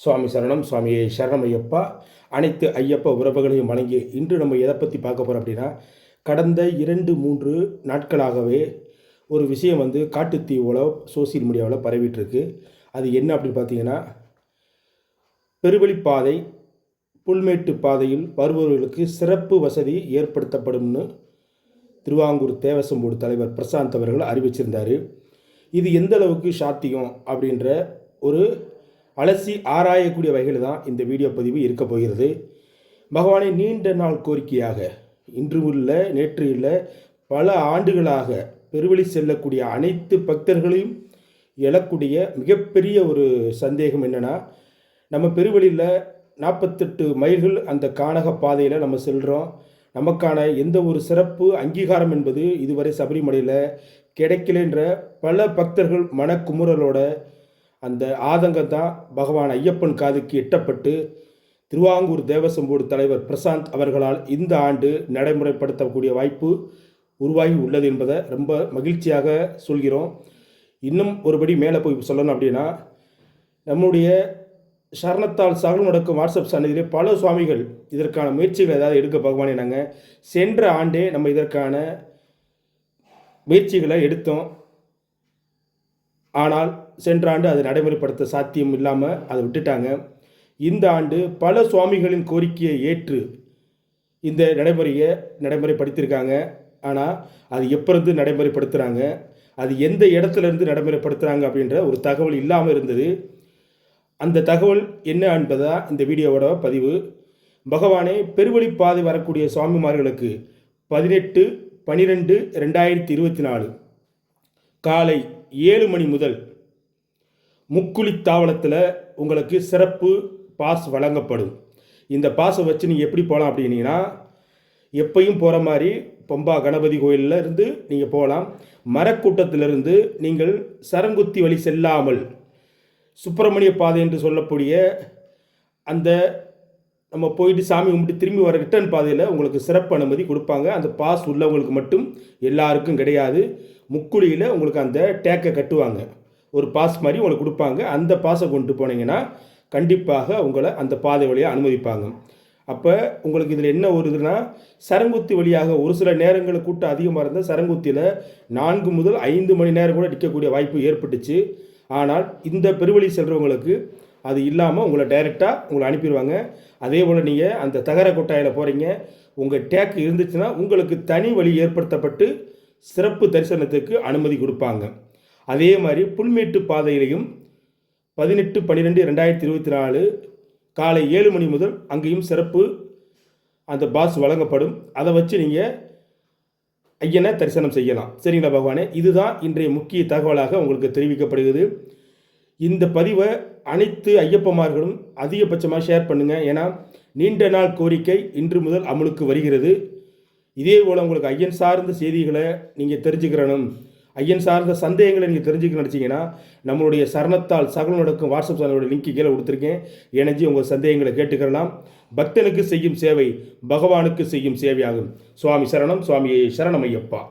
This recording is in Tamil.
சுவாமி சரணம் சுவாமியை சரணம் ஐயப்பா அனைத்து ஐயப்ப உறவுகளையும் வணங்கி இன்று நம்ம எதை பற்றி பார்க்க போகிறோம் அப்படின்னா கடந்த இரண்டு மூன்று நாட்களாகவே ஒரு விஷயம் வந்து காட்டுத்தீவோல சோசியல் மீடியாவில் பரவிட்டுருக்கு. அது என்ன அப்படின்னு பார்த்தீங்கன்னா பெருவழிப்பாதை புல்மேட்டு பாதையில் வருபவர்களுக்கு சிறப்பு வசதி ஏற்படுத்தப்படும்னு திருவாங்கூர் தேவசம் போர்டு தலைவர் பிரசாந்த் அவர்கள் அறிவிச்சிருந்தார். இது எந்த அளவுக்கு சாத்தியம் அப்படின்ற ஒரு அலசி ஆராயக்கூடிய வகையில் தான் இந்த வீடியோ பதிவு இருக்க போகிறது. பகவானை நீண்ட நாள் கோரிக்கையாக இன்று உள்ள நேற்று இல்லை பல ஆண்டுகளாக பெருவழி செல்லக்கூடிய அனைத்து பக்தர்களையும் எழக்கூடிய மிகப்பெரிய ஒரு சந்தேகம் என்னென்னா நம்ம பெருவழியில் நாற்பத்தெட்டு மைல்கள் அந்த கானக பாதையில் நம்ம செல்கிறோம் நமக்கான எந்த ஒரு சிறப்பு அங்கீகாரம் என்பது இதுவரை சபரிமலையில் கிடைக்கலன்ற பல பக்தர்கள் மனக்குமுறலோட அந்த ஆதங்கம் தான் பகவான் ஐயப்பன் காதுக்கு எட்டப்பட்டு திருவாங்கூர் தேவசம் போர்டு தலைவர் பிரசாந்த் அவர்களால் இந்த ஆண்டு நடைமுறைப்படுத்தக்கூடிய வாய்ப்பு உருவாகி உள்ளது என்பதை ரொம்ப மகிழ்ச்சியாக சொல்கிறோம். இன்னும் ஒருபடி மேலே போய் சொல்லணும் அப்படின்னா நம்முடைய சரணத்தால் சகலம் நடக்கும் வாட்ஸ்அப் சன்னதியிலே பல சுவாமிகள் இதற்கான முயற்சிகள் ஏதாவது எடுக்க பகவானே நாங்கள் சென்ற ஆண்டே நம்ம இதற்கான முயற்சிகளை எடுத்தோம். ஆனால் சென்ற ஆண்டு அதை நடைமுறைப்படுத்த சாத்தியம் இல்லாமல் அதை விட்டுட்டாங்க. இந்த ஆண்டு பல சுவாமிகளின் கோரிக்கையை ஏற்று இந்த நடைமுறையை நடைமுறைப்படுத்தியிருக்காங்க. ஆனால் அது எப்போருந்து நடைமுறைப்படுத்துகிறாங்க அது எந்த இடத்துல இருந்து நடைமுறைப்படுத்துகிறாங்க அப்படின்ற ஒரு தகவல் இல்லாமல் இருந்தது. அந்த தகவல் என்ன என்பதா இந்த வீடியோவோட பதிவு. பகவானே பெருவழிப்பாதை வரக்கூடிய சுவாமிமார்களுக்கு பதினெட்டு பனிரெண்டு ரெண்டாயிரத்தி இருபத்தி நாலு காலை ஏழு மணி முதல் முக்குழி தாவளத்தில் உங்களுக்கு சிறப்பு பாஸ் வழங்கப்படும். இந்த பாஸை வச்சு நீங்கள் எப்படி போகலாம் அப்படின்னீங்கன்னா எப்பையும் போகிற மாதிரி பம்பா கணபதி கோயிலில் இருந்து நீங்கள் போகலாம். மரக்கூட்டத்திலிருந்து நீங்கள் சரங்குத்தி வழி செல்லாமல் சுப்பிரமணிய பாதை என்று சொல்லக்கூடிய அந்த நம்ம போயிட்டு சாமி கும்பிட்டு திரும்பி வர ரிட்டர்ன் பாதையில் உங்களுக்கு சிறப்பு அனுமதி கொடுப்பாங்க. அந்த பாஸ் உள்ளவங்களுக்கு மட்டும் எல்லாருக்கும் கிடையாது. முக்குழியில் உங்களுக்கு அந்த டேக்கை கட்டுவாங்க. ஒரு பாஸ் மாதிரி உங்களுக்கு கொடுப்பாங்க. அந்த பாஸை கொண்டு போனீங்கன்னா கண்டிப்பாக உங்களை அந்த பாதை வழியாக அனுமதிப்பாங்க. அப்போ உங்களுக்கு இதில் என்ன ஒரு இதுனா சரங்குத்தி வழியாக ஒரு சில நேரங்களில் கூட்டம் அதிகமாக இருந்தால் சரங்குத்தியில் நான்கு முதல் ஐந்து மணி நேரம் கூட நிற்கக்கூடிய வாய்ப்பு ஏற்பட்டுச்சு. ஆனால் இந்த பெருவழி செல்கிறவங்களுக்கு அது இல்லாமல் உங்களை டைரெக்டாக உங்களை அனுப்பிடுவாங்க அதே போல் நீங்கள் அந்த தகர கொட்டாயில் போகிறீங்க உங்கள் டேக் இருந்துச்சுன்னா உங்களுக்கு தனி வழி ஏற்படுத்தப்பட்டு சிறப்பு தரிசனத்துக்கு அனுமதி கொடுப்பாங்க. அதே மாதிரி புல்மேட்டு பாதையிலையும் பதினெட்டு பன்னிரெண்டு ரெண்டாயிரத்தி இருபத்தி நாலு காலை ஏழு மணி முதல் அங்கேயும் சிறப்பு அந்த பாஸ் வழங்கப்படும். அதை வச்சு நீங்கள் ஐயனை தரிசனம் செய்யலாம். சரிங்களா பகவானே? இதுதான் இன்றைய முக்கிய தகவலாக உங்களுக்கு தெரிவிக்கப்படுகிறது. இந்த பதிவை அனைத்து ஐயப்பமார்களும் அதிகபட்சமாக ஷேர் பண்ணுங்கள் ஏன்னா நீண்ட நாள் கோரிக்கை இன்று முதல் அமலுக்கு வருகிறது. இதே போல் உங்களுக்கு ஐயன் சார்ந்த செய்திகளை நீங்கள் தெரிஞ்சுக்கிறணும். ஐயன் சார்ந்த சந்தேகங்களை நீங்கள் தெரிஞ்சுக்க நினச்சிங்கன்னா நம்மளுடைய சரணத்தால் சகலம் நடக்கும் வாட்ஸ்அப் சேனலோட லிங்க் கீழே கொடுத்துருக்கேன். இணைஞ்சி உங்கள் சந்தேகங்களை கேட்டுக்கிறலாம். பக்தனுக்கு செய்யும் சேவை பகவானுக்கு செய்யும் சேவையாகும். சுவாமி சரணம் சுவாமியே சரணமையப்பா.